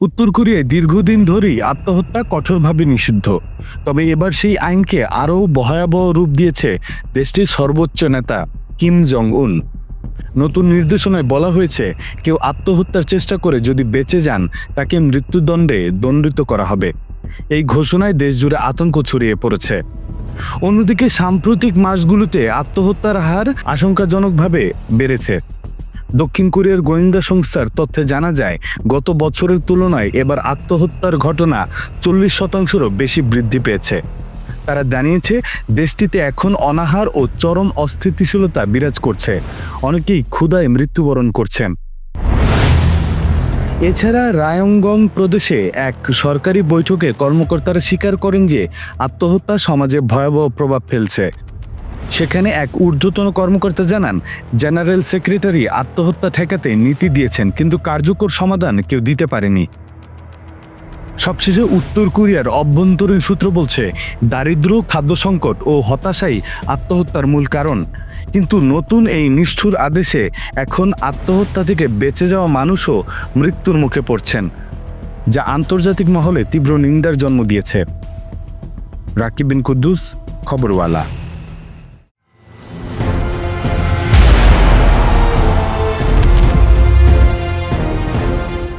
উত্তর কোরিয়ায় দীর্ঘদিন ধরেই আত্মহত্যা কঠোরভাবে নিষিদ্ধ। তবে এবার সেই আইনকে আরও ভয়াবহ রূপ দিয়েছে দেশটির সর্বোচ্চ নেতা কিম জং উন নতুন নির্দেশনায় বলা হয়েছে, কেউ আত্মহত্যার চেষ্টা করে যদি বেঁচে যান, তাকে মৃত্যুদণ্ডে দণ্ডিত করা হবে। এই ঘোষণায় দেশজুড়ে আতঙ্ক ছড়িয়ে পড়েছে। অন্যদিকে সাম্প্রতিক মাসগুলোতে আত্মহত্যার হার আশঙ্কাজনকভাবে বেড়েছে। দক্ষিণ কোরিয়ার গোয়েন্দা সংস্থার তথ্যে জানা যায়, গত বছরের তুলনায় এবার আত্মহত্যার ঘটনা চল্লিশ শতাংশেরও বেশি বৃদ্ধি পেয়েছে। তারা জানিয়েছে, দেশটিতে এখন অনাহার ও চরম অস্থিতিশীলতা বিরাজ করছে। অনেকেই ক্ষুধায় মৃত্যুবরণ করছেন। এছাড়া রায়ঙ্গং প্রদেশে এক সরকারি বৈঠকে কর্মকর্তারা স্বীকার করেন যে, আত্মহত্যা সমাজে ভয়াবহ প্রভাব ফেলছে। সেখানে এক ঊর্ধ্বতন কর্মকর্তা জানান, জেনারেল সেক্রেটারি আত্মহত্যা ঠেকাতে নীতি দিয়েছেন, কিন্তু কার্যকর সমাধান কেউ দিতে পারেনি। সবশেষে উত্তর কোরিয়ার অভ্যন্তরীণ সূত্র বলছে, দারিদ্র, খাদ্য সংকট ও হতাশাই আত্মহত্যার মূল কারণ। কিন্তু নতুন এই নিষ্ঠুর আদেশে এখন আত্মহত্যা থেকে বেঁচে যাওয়া মানুষও মৃত্যুর মুখে পড়ছেন, যা আন্তর্জাতিক মহলে তীব্র নিন্দার জন্ম দিয়েছে। রাকিব বিন কুদ্দুস, খবরওয়ালা।